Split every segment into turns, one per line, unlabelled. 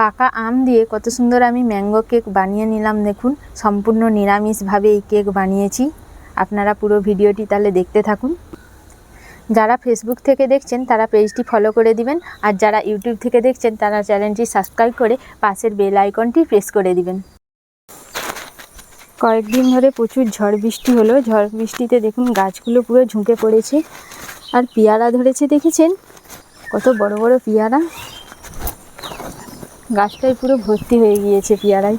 পাকা আম দিয়ে কত সুন্দর আমি ম্যাঙ্গো কেক বানিয়ে নিলাম, দেখুন। সম্পূর্ণ নিরামিষভাবে এই কেক বানিয়েছি। আপনারা পুরো ভিডিওটি তাহলে দেখতে থাকুন। যারা ফেসবুক থেকে দেখছেন, তারা পেজটি ফলো করে দিবেন। আর যারা ইউটিউব থেকে দেখছেন, তারা চ্যানেলটি সাবস্ক্রাইব করে পাশের বেল আইকনটি প্রেস করে দিবেন। কয়েকদিন ধরে প্রচুর ঝড় বৃষ্টি হলো। ঝড় বৃষ্টিতে দেখুন, গাছগুলো পুরো ঝুঁকে পড়েছে। আর পেয়ারা ধরেছে, দেখেছেন? কত বড় বড় পেয়ারা। গাছটাই পুরো ভর্তি হয়ে গিয়েছে পেয়ারায়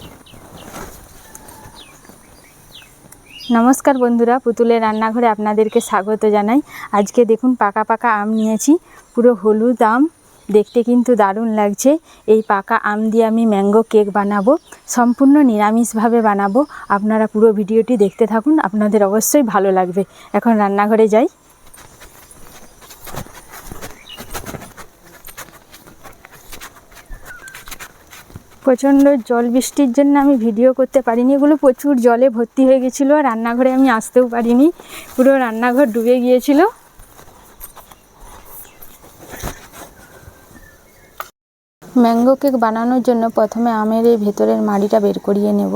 নমস্কার বন্ধুরা, পুতুলের রান্নাঘরে আপনাদেরকে স্বাগত জানাই। আজকে দেখুন পাকা পাকা আম নিয়েছি, পুরো হলুদ আম, দেখতে কিন্তু দারুণ লাগছে। এই পাকা আম দিয়ে আমি ম্যাঙ্গো কেক বানাবো, সম্পূর্ণ নিরামিষভাবে বানাবো। আপনারা পুরো ভিডিওটি দেখতে থাকুন, আপনাদের অবশ্যই ভালো লাগবে। এখন রান্নাঘরে যাই। প্রচণ্ড জল বৃষ্টির জন্য আমি ভিডিও করতে পারিনি। এগুলো প্রচুর জলে ভর্তি হয়ে গেছিল রান্নাঘরে আমি আসতেও পারিনি। পুরো রান্নাঘর ডুবে গিয়েছিল। ম্যাঙ্গো কেক বানানোর জন্য প্রথমে আমের এই ভেতরের মাড়িটা বের করিয়ে নেব।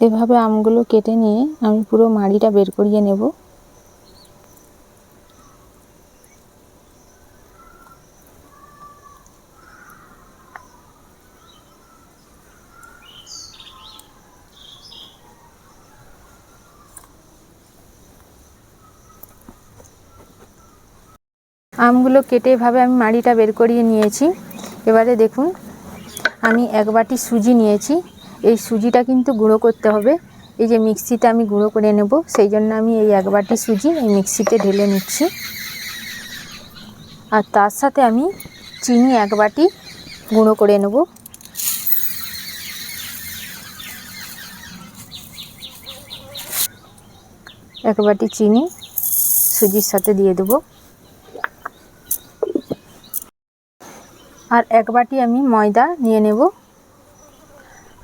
এভাবে আমগুলো কেটে নিয়ে আমি পুরো মাড়িটা বের করিয়ে নেব। আমগুলো কেটে এভাবে আমি মাড়িটা বের করিয়ে নিয়েছি। এবারে দেখুন, আমি এক বাটি সুজি নিয়েছি। এই সুজিটা কিন্তু গুঁড়ো করতে হবে। এই যে মিক্সিতে আমি গুঁড়ো করে নেব, সেই জন্য আমি এই এক বাটি সুজি এই মিক্সিতে ঢেলে নিচ্ছি। আর তার সাথে আমি চিনি এক বাটি গুঁড়ো করে নেব। এক বাটি চিনি সুজির সাথে দিয়ে দেবো। আর এক বাটি আমি ময়দা নিয়ে নেব।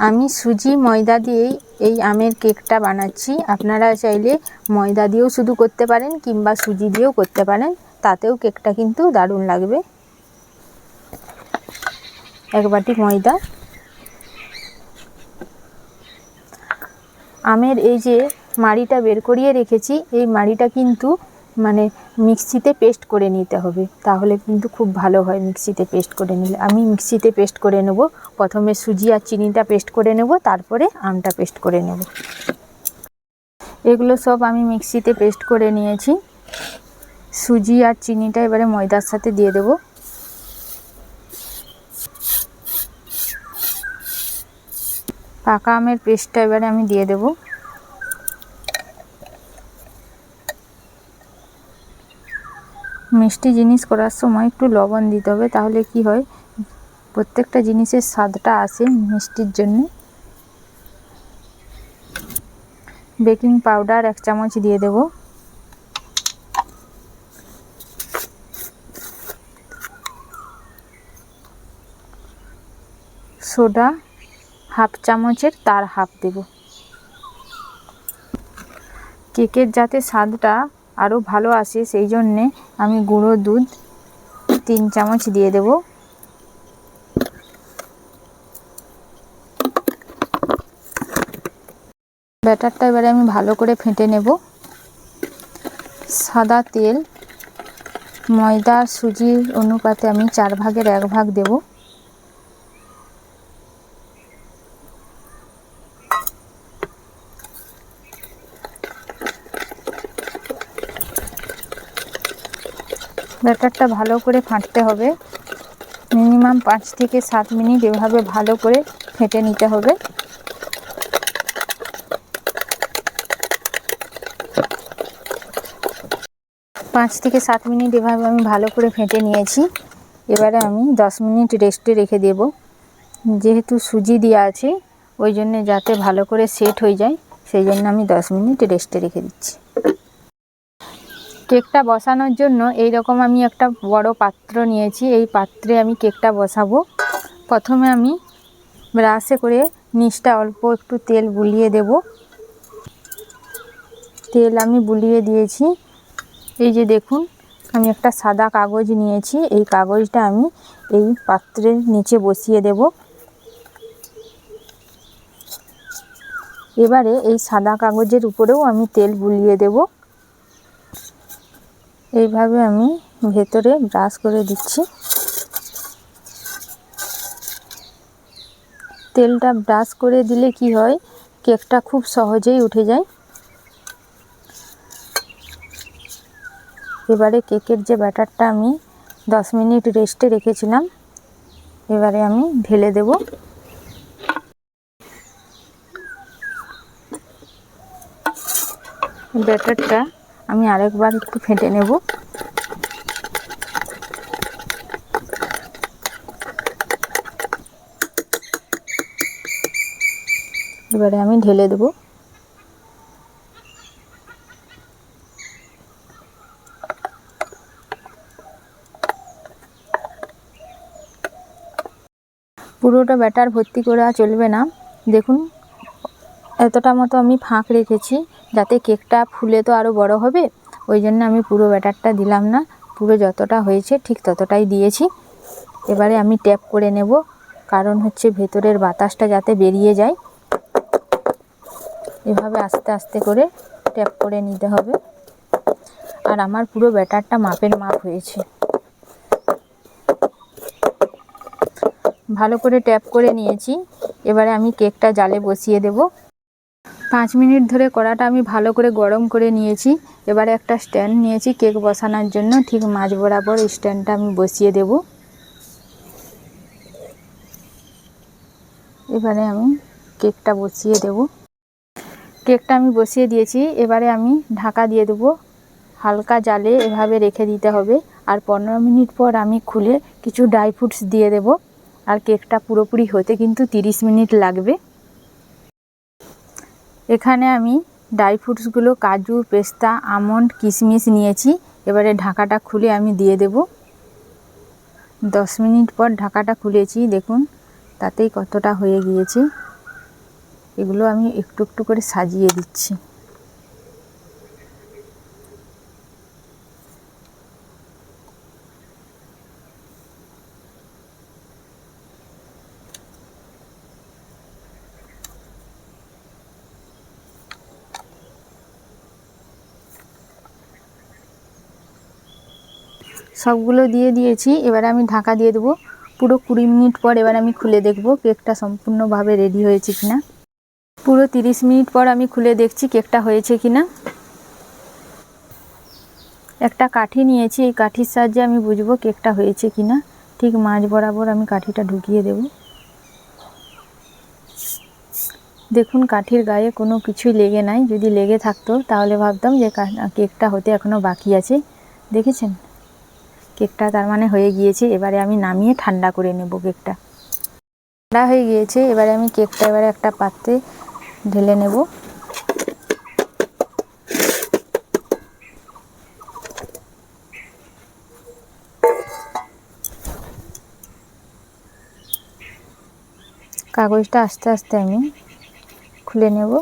আমি সুজি, ময়দা দিয়েই এই আমের কেকটা বানাচ্ছি। আপনারা চাইলে ময়দা দিয়েও শুধু করতে পারেন কিংবা সুজি দিয়েও করতে পারেন। তাতেও কেকটা কিন্তু দারুণ লাগবে। এক বাটি ময়দা। আমের এই যে মাড়িটা বের করিয়ে রেখেছি, এই মাড়িটা কিন্তু মানে মিক্সিতে পেস্ট করে নিতে হবে। তাহলে কিন্তু খুব ভালো হয় মিক্সিতে পেস্ট করে নিলে। আমি মিক্সিতে পেস্ট করে নেব। প্রথমে সুজি আর চিনিটা পেস্ট করে নেব, তারপরে আমটা পেস্ট করে নেব। এগুলো সব আমি মিক্সিতে পেস্ট করে নিয়েছি। সুজি আর চিনিটা এবারে ময়দার সাথে দিয়ে দেব। পাকা আমের পেস্টটা এবারে আমি দিয়ে দেবো। মিষ্টি জিনিস করার সময় একটু লবণ দিতে হবে, তাহলে কি হয়? প্রত্যেকটা জিনিসের স্বাদটা আসে মিষ্টির জন্যে। বেকিং পাউডার এক চামচ দিয়ে দেব। সোডা হাফ চামচের তার হাফ দেব। কেকের যাতে স্বাদটা আরও ভালো আসে, সেই জন্যে আমি গুঁড়ো দুধ তিন চামচ দিয়ে দেব। ব্যাটারটা এবারে আমি ভালো করে ফেটে নেব। সাদা তেল, ময়দা, সুজির অনুপাতে আমি চার ভাগের এক ভাগ দেবো। ব্যাটারটা ভালো করে ফাটতে হবে। মিনিমাম পাঁচ থেকে সাত মিনিট এভাবে ভালো করে ফেটে নিতে হবে। পাঁচ থেকে সাত মিনিট এভাবে আমি ভালো করে ফেটে নিয়েছি। এবারে আমি দশ মিনিট রেস্টে রেখে দেব। যেহেতু সুজি দেওয়া আছে, ওই জন্যে যাতে ভালো করে সেট হয়ে যায়, সেই জন্য আমি দশ মিনিট রেস্টে রেখে দিচ্ছি। কেকটা বসানোর জন্য এই রকম আমি একটা বড় পাত্র নিয়েছি। এই পাত্রে আমি কেকটা বসাবো। প্রথমে আমি ব্রাশে করে নিচটা অল্প একটু তেল বুলিয়ে দেব। তেল আমি বুলিয়ে দিয়েছি। এই যে দেখুন, আমি একটা সাদা কাগজ নিয়েছি। এই কাগজটা আমি এই পাত্রের নিচে বসিয়ে দেব। এবারে এই সাদা কাগজের উপরেও আমি তেল বুলিয়ে দেব। এইভাবে আমি ভেতরে ব্রাশ করে দিচ্ছি। তেলটা ব্রাশ করে দিলে কি হয়, কেকটা খুব সহজেই উঠে যায়। এবারে কেকের যে ব্যাটারটা আমি দশ মিনিট রেস্টে রেখেছিলাম, এবারে আমি ঢেলে দেব। ব্যাটারটা আমি আরেকবার একটু ফেটে নেব। এবারে আমি ঢেলে দেব। পুরোটা ব্যাটার ভর্তি করা চলবে না। দেখুন এতটা মতো আমি ফাঁক রেখেছি যাতে কেকটা ফুলে তো আরও বড় হবে। ওই জন্য আমি পুরো ব্যাটারটা দিলাম না। পুরো যতটা হয়েছে ঠিক ততটাই দিয়েছি। এবারে আমি ট্যাপ করে নেব। কারণ হচ্ছে ভেতরের বাতাসটা যাতে বেরিয়ে যায়। এভাবে আস্তে আস্তে করে ট্যাপ করে নিতে হবে। আর আমার পুরো ব্যাটারটা মাপের মাপ হয়েছে। ভালো করে ট্যাপ করে নিয়েছি। এবারে আমি কেকটা জালে বসিয়ে দেব। পাঁচ মিনিট ধরে কড়াটা আমি ভালো করে গরম করে নিয়েছি। এবারে একটা স্ট্যান্ড নিয়েছি কেক বসানোর জন্য। ঠিক মাঝ বরাবর স্ট্যান্ডটা আমি বসিয়ে দেব। এবারে আমি কেকটা বসিয়ে দেব। কেকটা আমি বসিয়ে দিয়েছি। এবারে আমি ঢাকা দিয়ে দেবো। হালকা জালে এভাবে রেখে দিতে হবে। আর পনেরো মিনিট পর আমি খুলে কিছু ড্রাই ফ্রুটস দিয়ে দেব। আর কেকটা পুরোপুরি হতে কিন্তু তিরিশ মিনিট লাগবে। এখানে আমি ড্রাই ফ্রুটসগুলো কাজু, পেস্তা, আমন্ড, কিশমিশ নিয়েছি। এবারে ঢাকাটা খুলে আমি দিয়ে দেব। দশ মিনিট পর ঢাকাটা খুলেছি, দেখুন, তাতেই কতটা হয়ে গিয়েছে। এগুলো আমি একটু একটু করে সাজিয়ে দিচ্ছি। সবগুলো দিয়ে দিয়েছি, এবারে আমি ঢাকা দিয়ে দেবো। পুরো কুড়ি মিনিট পর এবার আমি খুলে দেখব কেকটা সম্পূর্ণভাবে রেডি হয়েছে কিনা। পুরো তিরিশ মিনিট পর আমি খুলে দেখছি কেকটা হয়েছে কিনা। একটা কাঠি নিয়েছি, এই কাঠির সাহায্যে আমি বুঝব কেকটা হয়েছে কিনা। ঠিক মাঝ বরাবর আমি কাঠিটা ঢুকিয়ে দেব। দেখুন, কাঠির গায়ে কোনো কিছুই লেগে নাই। যদি লেগে থাকতো, তাহলে ভাবতাম যে কেকটা হতে এখনও বাকি আছে। দেখেছেন? কেকটা তার মানে হয়ে গিয়েছে, এবারে আমি নামিয়ে ঠান্ডা করে নেব কেকটা। ঠান্ডা হয়ে গিয়েছে, এবারে আমি কেকটা এবারে একটা পাত্রে ঢেলে নেব। কাগজটা আস্তে আস্তে আমি খুলে নেব।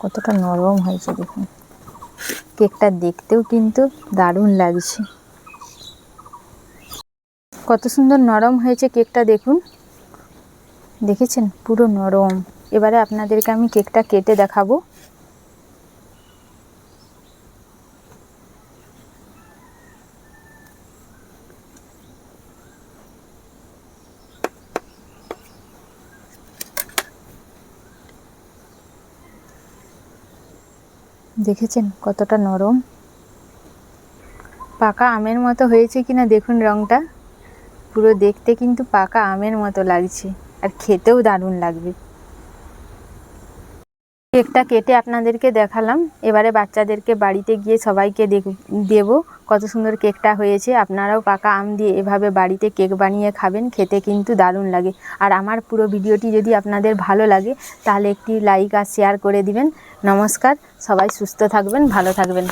কতটা নরম হয়েছে দেখুন। কেকটা দেখতেও কিন্তু দারুণ লাগছে। কত সুন্দর নরম হয়েছে কেকটা দেখুন। দেখেছেন? পুরো নরম। এবারে আপনাদেরকে আমি কেকটা কেটে দেখাবো। দেখেছেন কতটা নরম? পাকা আমের মতো হয়েছে কিনা দেখুন রঙটা পুরো দেখতে কিন্তু পাকা আমের মতো লাগছে। আর খেতেও দারুণ লাগবে। কেকটা কেটে আপনাদেরকে দেখালাম। এবারে বাচ্চাদেরকে বাড়িতে গিয়ে সবাইকে দেবো কত সুন্দর কেকটা হয়েছে। আপনারাও পাকা আম দিয়ে এভাবে বাড়িতে কেক বানিয়ে খাবেন, খেতে কিন্তু দারুণ লাগে। আর আমার পুরো ভিডিওটি যদি আপনাদের ভালো লাগে, তাহলে একটি লাইক আর শেয়ার করে দিবেন। নমস্কার, সবাই সুস্থ থাকবেন, ভালো থাকবেন।